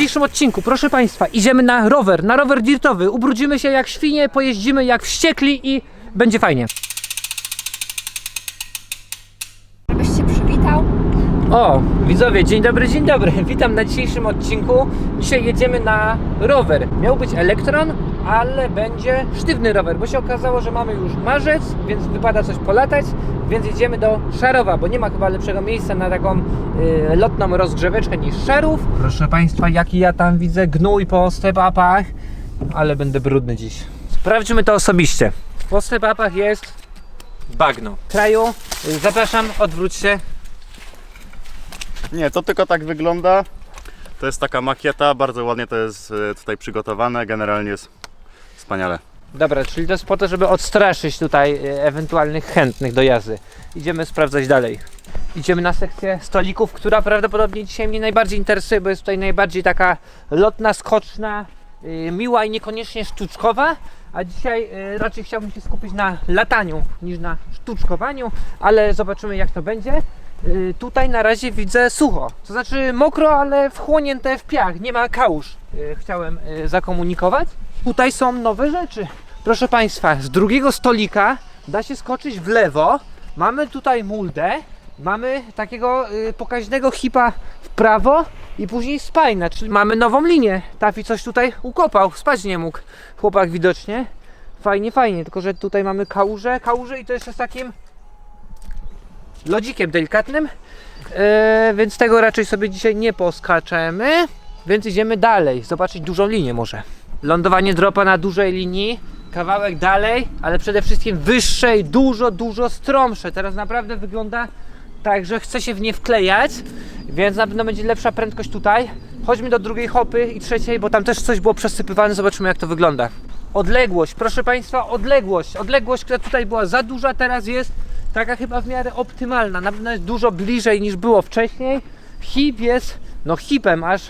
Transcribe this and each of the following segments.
dzisiejszym odcinku, proszę Państwa, idziemy na rower, na rower dirtowy. Ubrudzimy się jak świnie, pojeździmy jak wściekli i będzie fajnie. Żebyś się przywitał. O, widzowie, dzień dobry, dzień dobry. Witam na dzisiejszym odcinku. Dzisiaj jedziemy na rower. Miał być elektron, ale będzie sztywny rower, bo się okazało, że mamy już marzec, więc wypada coś polatać, więc jedziemy do Szarowa, bo nie ma chyba lepszego miejsca na taką y, lotną rozgrzeweczkę niż Szarów. Proszę Państwa, jaki ja tam widzę gnój po step-upach, ale będę brudny dziś. Sprawdźmy to osobiście. Po step-upach jest bagno. Kraju, y, zapraszam, odwróć się. Nie, to tylko tak wygląda. To jest taka makieta, bardzo ładnie to jest e, tutaj przygotowane, generalnie jest wspaniale. Dobra, czyli to jest po to, żeby odstraszyć tutaj e, ewentualnych chętnych do jazdy. Idziemy sprawdzać dalej. Idziemy na sekcję stolików, która prawdopodobnie dzisiaj mnie najbardziej interesuje, bo jest tutaj najbardziej taka lotna, skoczna, e, miła i niekoniecznie sztuczkowa. A dzisiaj e, raczej chciałbym się skupić na lataniu niż na sztuczkowaniu, ale zobaczymy jak to będzie. E, Tutaj na razie widzę sucho, to znaczy mokro, ale wchłonięte w piach, nie ma kałuż. Chciałem zakomunikować. Tutaj są nowe rzeczy. Proszę Państwa, z drugiego stolika da się skoczyć w lewo. Mamy tutaj muldę, mamy takiego y, pokaźnego hipa w prawo i później spajna, czyli mamy nową linię. Tafi coś tutaj ukopał, spać nie mógł chłopak widocznie. Fajnie, fajnie, tylko że tutaj mamy kałużę, kałużę i to jeszcze z takim lodzikiem delikatnym, e, więc tego raczej sobie dzisiaj nie poskaczemy, więc idziemy dalej, zobaczyć dużą linię może. Lądowanie dropa na dużej linii, kawałek dalej, ale przede wszystkim wyższej, dużo, dużo stromsze. Teraz naprawdę wygląda tak, że chce się w nie wklejać, więc na pewno będzie lepsza prędkość tutaj. Chodźmy do drugiej hopy i trzeciej, bo tam też coś było przesypywane, zobaczymy jak to wygląda. Odległość, proszę Państwa, odległość. Odległość, która tutaj była za duża, teraz jest taka chyba w miarę optymalna. Na pewno jest dużo bliżej niż było wcześniej. Hip jest, no hipem aż.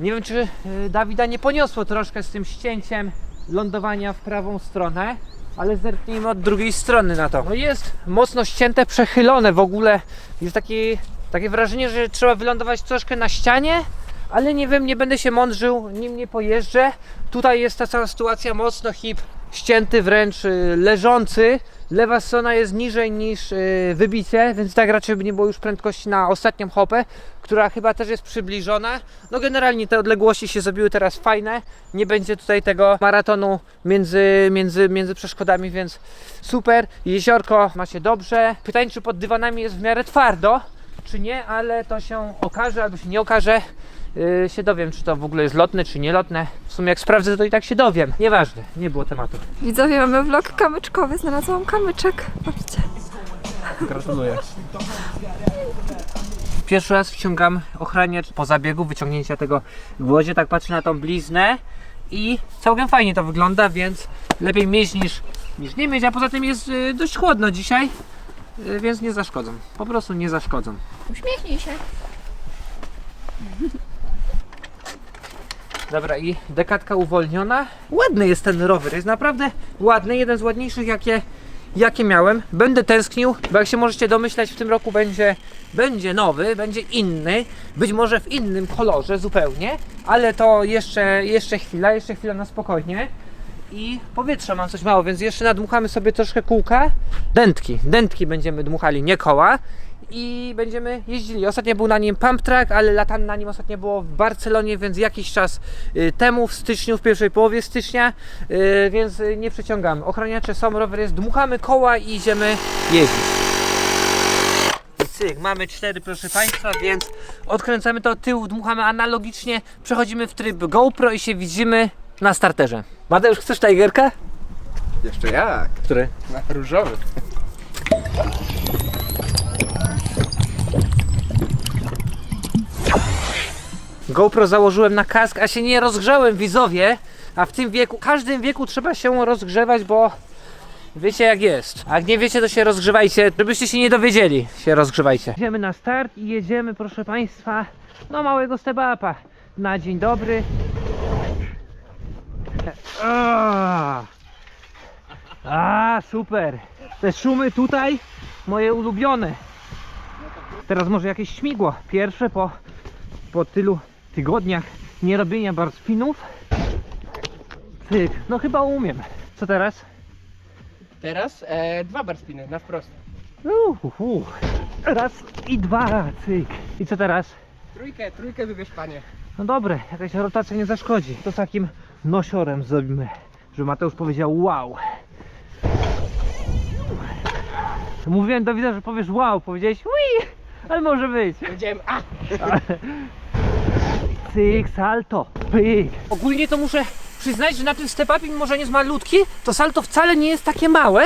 Nie wiem, czy y, Dawida nie poniosło troszkę z tym ścięciem lądowania w prawą stronę, ale zerknijmy od drugiej strony na to. No jest mocno ścięte, przechylone w ogóle. Jest taki, takie wrażenie, że trzeba wylądować troszkę na ścianie, ale nie wiem, nie będę się mądrzył, nim nie pojeżdżę. Tutaj jest ta cała sytuacja mocno hip, ścięty wręcz, y, leżący. Lewa strona jest niżej niż y, wybicie, więc tak raczej by nie było już prędkości na ostatnią hopę, która chyba też jest przybliżona. No generalnie te odległości się zrobiły teraz fajne. Nie będzie tutaj tego maratonu między, między, między przeszkodami, więc super. Jeziorko macie dobrze. Pytanie, czy pod dywanami jest w miarę twardo, czy nie, ale to się okaże albo się nie okaże. Yy, się dowiem, czy to w ogóle jest lotne, czy nielotne. W sumie jak sprawdzę, to i tak się dowiem. Nieważne, nie było tematu. Widzowie, mamy vlog kamyczkowy. Znalazłam kamyczek. Patrzcie. Gratuluję. Pierwszy raz wciągam ochraniacz po zabiegu, wyciągnięcia tego gwoździa, tak patrzę na tą bliznę i całkiem fajnie to wygląda, więc lepiej mieć niż, niż nie mieć, a poza tym jest y, dość chłodno dzisiaj, y, więc nie zaszkodzą. Po prostu nie zaszkodzą. Uśmiechnij się. Dobra i dekadka uwolniona. Ładny jest ten rower, jest naprawdę ładny, jeden z ładniejszych jakie, jakie miałem. Będę tęsknił, bo jak się możecie domyślać w tym roku będzie, będzie nowy, będzie inny, być może w innym kolorze zupełnie, ale to jeszcze, jeszcze chwila, jeszcze chwila na spokojnie. I powietrza mam coś mało, więc jeszcze nadmuchamy sobie troszkę kółka. Dętki, dętki będziemy dmuchali, nie koła. I będziemy jeździli. Ostatnio był na nim pump track, ale latanie na nim ostatnio było w Barcelonie, więc jakiś czas y, temu, w styczniu, w pierwszej połowie stycznia, y, więc y, nie przeciągamy. Ochraniacze są, rower jest, dmuchamy koła i idziemy jeździć. Cyk, mamy cztery proszę Państwa, więc odkręcamy to od tyłu, dmuchamy analogicznie, przechodzimy w tryb GoPro i się widzimy na starterze. Mateusz, chcesz Tigerka? Jeszcze jak? Który? Różowy. GoPro założyłem na kask, a się nie rozgrzałem widzowie. A w tym wieku, każdym wieku trzeba się rozgrzewać, bo wiecie jak jest. A jak nie wiecie, to się rozgrzewajcie, żebyście się nie dowiedzieli. Się rozgrzewajcie. Jedziemy na start i jedziemy, proszę Państwa, no małego step-upa. Na dzień dobry. A, A, super. Te szumy tutaj, moje ulubione. Teraz może jakieś śmigło. Pierwsze po, po tylu tygodniach nie robienia bar spinów. Cyk, no chyba umiem. Co teraz? Teraz e, dwa bar spiny na wprost. Uh, uh, uh. Raz i dwa, cyk. I co teraz? Trójkę, trójkę wybierz panie. No dobre, jakaś rotacja nie zaszkodzi. To z takim nosiorem zrobimy, żeby Mateusz powiedział wow. Mówiłem do widza, że powiesz wow, powiedziałeś ui, ale może być. Powiedziałem, a! Cyk, salto, pyk. Ogólnie to muszę przyznać, że na tym step upie, mimo że nie jest malutki, to salto wcale nie jest takie małe,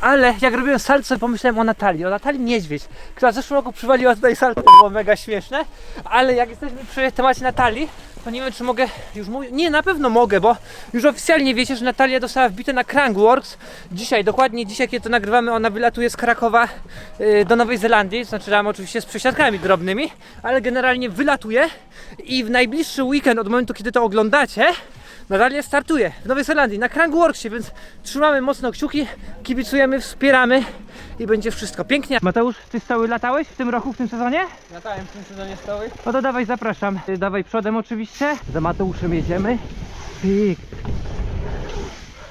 ale jak robiłem salto, pomyślałem o Natalii, o Natalii Niedźwiedź, która w zeszłym roku przywaliła tutaj salto, to było mega śmieszne, ale jak jesteśmy przy temacie Natalii, to nie wiem, czy mogę już mówić. Nie, na pewno mogę, bo już oficjalnie wiecie, że Natalia dostała wbite na Crankworks. Dzisiaj, dokładnie dzisiaj, kiedy to nagrywamy, ona wylatuje z Krakowa y, do Nowej Zelandii. Znaczy, tam oczywiście z przesiadkami drobnymi, ale generalnie wylatuje i w najbliższy weekend od momentu, kiedy to oglądacie, Natalia startuje w Nowej Zelandii na Crankworksie, więc trzymamy mocno kciuki, kibicujemy, wspieramy i będzie wszystko pięknie. Mateusz, ty stały latałeś w tym roku, w tym sezonie? Latałem w tym sezonie stoły. No to dawaj, zapraszam. Y, Dawaj przodem oczywiście. Za Mateuszem jedziemy. Pyk.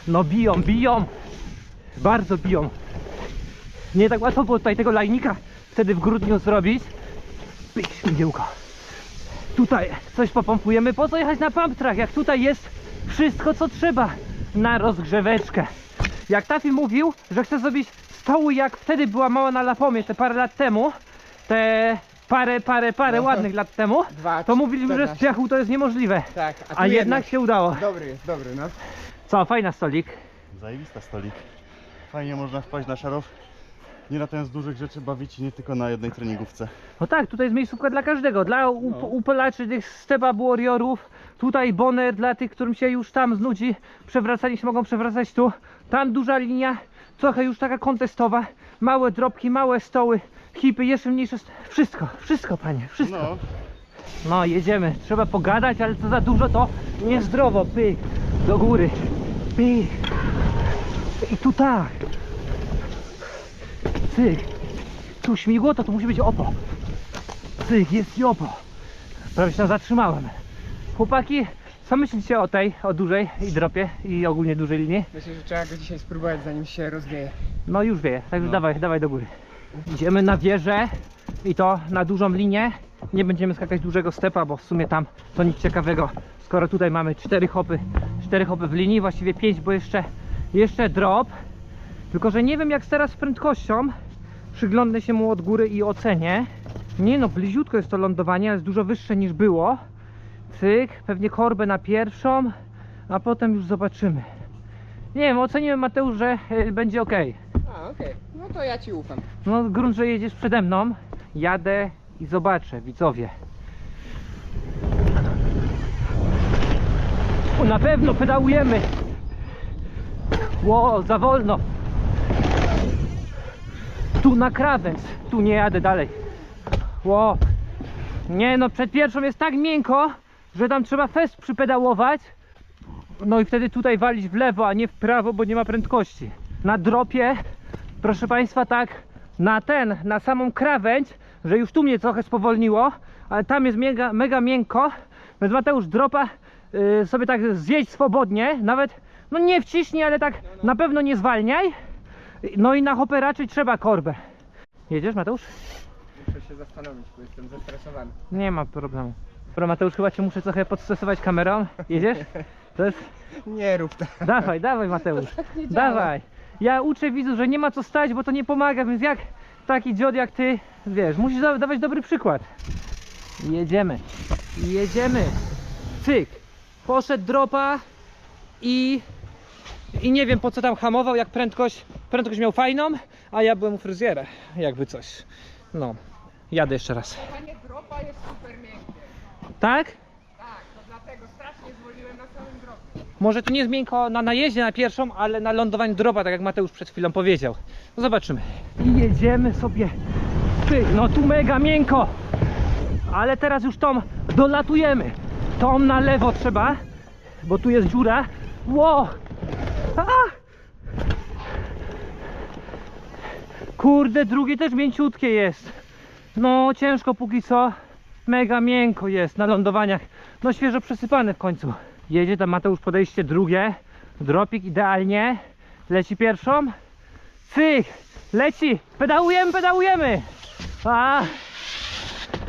No biją, biją. Bardzo biją. Nie tak łatwo było tutaj tego lajnika wtedy w grudniu zrobić. Pyk, śmigiełko. Tutaj coś popompujemy. Po co jechać na pump track, jak tutaj jest wszystko co trzeba na rozgrzeweczkę. Jak Tafi mówił, że chce zrobić stołu jak wtedy była mała na Lapomie te parę lat temu, te parę, parę, parę ładnych lat temu, Dwa, to mówiliśmy, że z 14. piachu to jest niemożliwe. Tak, a, A jednak się udało. Dobry jest, dobry, no. Co, fajna stolik. Zajebista stolik. Fajnie można wpaść na szarów. Nie latając dużych rzeczy, bawić się nie tylko na jednej treningówce. No tak, tutaj jest miejscówka dla każdego. Dla up- upalaczy tych stepa warriorów. Tutaj boner dla tych, którym się już tam znudzi. Przewracanie się mogą przewracać tu. Tam duża linia, trochę już taka kontestowa. Małe dropki, małe stoły, hipy, jeszcze mniejsze. st- Wszystko, wszystko panie, wszystko. No, No jedziemy, trzeba pogadać, ale co za dużo to niezdrowo. Pyk, do góry. Pyk. I tu tak. Cyk. Tu śmigło, to tu musi być opo. Cyk, jest i opo. Prawie się tam zatrzymałem. Chłopaki, co myślicie o tej, o dużej i dropie i ogólnie dużej linii? Myślę, że trzeba go dzisiaj spróbować zanim się rozwieje. No już wie, także No. dawaj, dawaj do góry. Idziemy na wieżę i to na dużą linię. Nie będziemy skakać dużego stepa, bo w sumie tam to nic ciekawego. Skoro tutaj mamy cztery hopy, cztery hopy w linii, właściwie pięć, bo jeszcze, jeszcze drop. Tylko, że nie wiem jak teraz z prędkością. Przyglądnę się mu od góry i ocenię. Nie no, bliziutko jest to lądowanie, ale jest dużo wyższe niż było. Cyk, pewnie korbę na pierwszą, a potem już zobaczymy. Nie wiem, oceniłem Mateusz, że y, będzie ok. A, okej. No to ja ci ufam. No grunt, że jedziesz przede mną. Jadę i zobaczę, widzowie. O, na pewno pedałujemy. Ło, za wolno. Tu na krawędź. Tu nie jadę dalej. Ło. Nie no, przed pierwszą jest tak miękko, że tam trzeba fest przypedałować. No i wtedy tutaj walić w lewo, a nie w prawo, bo nie ma prędkości. Na dropie, proszę Państwa, tak na ten, na samą krawędź, że już tu mnie trochę spowolniło, ale tam jest mega, mega miękko, więc Mateusz dropa y, sobie tak zjeść swobodnie, nawet, no nie wciśnij, ale tak na pewno nie zwalniaj. No i na hopę raczej trzeba korbę. Jedziesz Mateusz? Muszę się zastanowić, bo jestem zestresowany. Nie ma problemu. Dobra Mateusz, chyba Cię muszę trochę podstresować kamerą. Jedziesz? To jest... Nie rób tak. Dawaj, dawaj Mateusz. Dawaj. Ja uczę widzów, że nie ma co stać, bo to nie pomaga, więc jak taki dziod jak ty, wiesz, musisz da- dawać dobry przykład. Jedziemy. Jedziemy. Cyk. Poszedł dropa i i nie wiem po co tam hamował, jak prędkość, prędkość miał fajną, a ja byłem u fryzjera, jakby coś. No, jadę jeszcze raz. Panie dropa jest super miękkie. Tak? Tak, to dlatego strasznie zwoliłem na samym dropie. Może tu nie jest miękko na najeździe na pierwszą, ale na lądowaniu dropa, tak jak Mateusz przed chwilą powiedział. No zobaczymy. I jedziemy sobie. Pyk, no tu mega miękko. Ale teraz już tą dolatujemy. Tą na lewo trzeba, bo tu jest dziura. Ło! A! Kurde, drugie też mięciutkie jest. No ciężko póki co. mega miękko jest na lądowaniach. No świeżo przesypane w końcu. Jedzie tam Mateusz podejście drugie. Dropik idealnie. Leci pierwszą. Cyk! Leci! Pedałujemy, pedałujemy! A!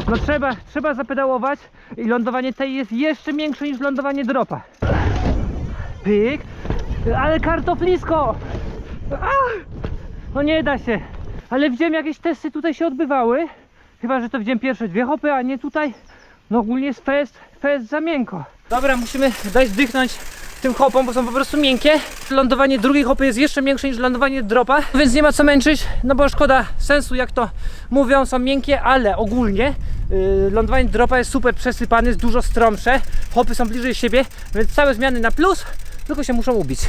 No trzeba, trzeba zapedałować i lądowanie tej jest jeszcze większe niż lądowanie dropa. Pyk! Ale kartoflisko! A! No nie da się. Ale widziałem jakieś testy tutaj się odbywały. Chyba, że to widziałem pierwsze dwie hopy, a nie tutaj. No ogólnie jest fest, fest za miękko. Dobra, musimy dać zdychnąć tym hopom, bo są po prostu miękkie. Lądowanie drugiej hopy jest jeszcze większe niż lądowanie dropa, więc nie ma co męczyć, no bo szkoda sensu, jak to mówią, są miękkie, ale ogólnie yy, lądowanie dropa jest super przesypane, jest dużo stromsze, hopy są bliżej siebie, więc całe zmiany na plus, tylko się muszą ubić.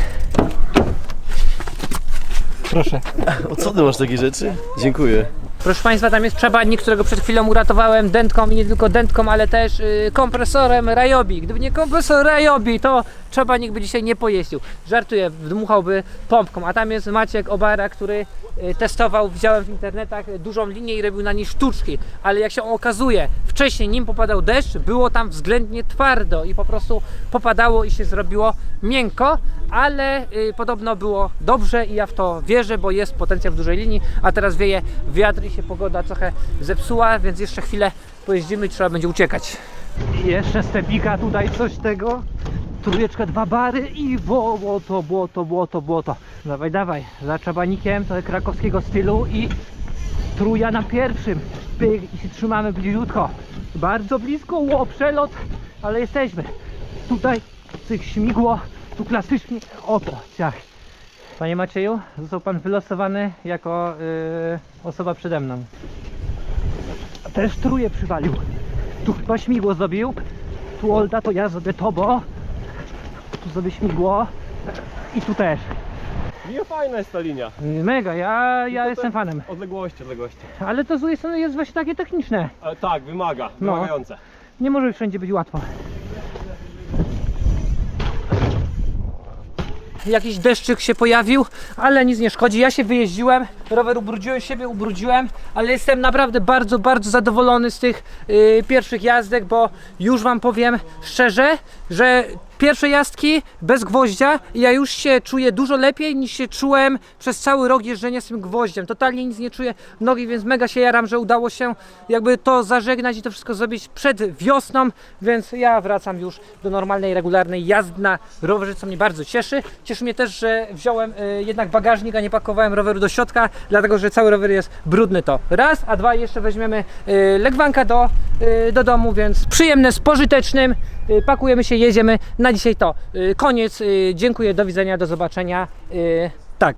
Proszę. O co ty masz takie rzeczy? Dziękuję. Proszę Państwa, tam jest przepadnik, którego przed chwilą uratowałem dętką i nie tylko dętką, ale też y, kompresorem Rayobi. Gdyby nie kompresor Rayobi, to przepadnik by dzisiaj nie pojeździł. Żartuję, dmuchałby pompką. A tam jest Maciek Obara, który y, testował, widziałem w internetach, dużą linię i robił na niej sztuczki. Ale jak się okazuje, wcześniej nim popadał deszcz, było tam względnie twardo i po prostu popadało i się zrobiło miękko, ale y, podobno było dobrze i ja w to wierzę, bo jest potencjał w dużej linii, a teraz wieje wiatr i się pogoda trochę zepsuła, więc jeszcze chwilę pojeździmy i trzeba będzie uciekać. Jeszcze stepika tutaj coś tego. Trójeczka, dwa bary i błoto, błoto, błoto, błoto. Dawaj, dawaj, za czabanikiem to krakowskiego stylu i truja na pierwszym. Pyk i się trzymamy bliziutko. Bardzo blisko, ło, przelot, ale jesteśmy. Tutaj cyk śmigło, tu klasycznie, oto, ciach. Panie Macieju, został Pan wylosowany jako yy, osoba przede mną. Też truje przywalił. Tu chyba śmigło zrobił. Tu Olda, to ja zrobię to, bo tu zrobię śmigło i tu też. Nie fajna jest ta linia. Mega, ja, ja jestem fanem. Odległości, odległości. Ale to z drugiej strony jest właśnie takie techniczne. Ale tak, wymaga, No. wymagające. Nie może wszędzie być łatwo. Jakiś deszczyk się pojawił, ale nic nie szkodzi. Ja się wyjeździłem, rower ubrudziłem, siebie ubrudziłem, ale jestem naprawdę bardzo, bardzo zadowolony z tych y, pierwszych jazdek, bo już Wam powiem szczerze, że pierwsze jazdki bez gwoździa i ja już się czuję dużo lepiej niż się czułem przez cały rok jeżdżenia z tym gwoździem. Totalnie nic nie czuję nogi, więc mega się jaram, że udało się jakby to zażegnać i to wszystko zrobić przed wiosną, więc ja wracam już do normalnej, regularnej jazdy na rowerze, co mnie bardzo cieszy. Cieszy mnie też, że wziąłem y, jednak bagażnik, a nie pakowałem roweru do środka, dlatego że cały rower jest brudny to raz, a dwa jeszcze weźmiemy y, legwanka do, y, do domu, więc przyjemne z pożytecznym. Y, pakujemy się, jedziemy. Na dzisiaj to y, koniec. Y, dziękuję, do widzenia, do zobaczenia. Tak.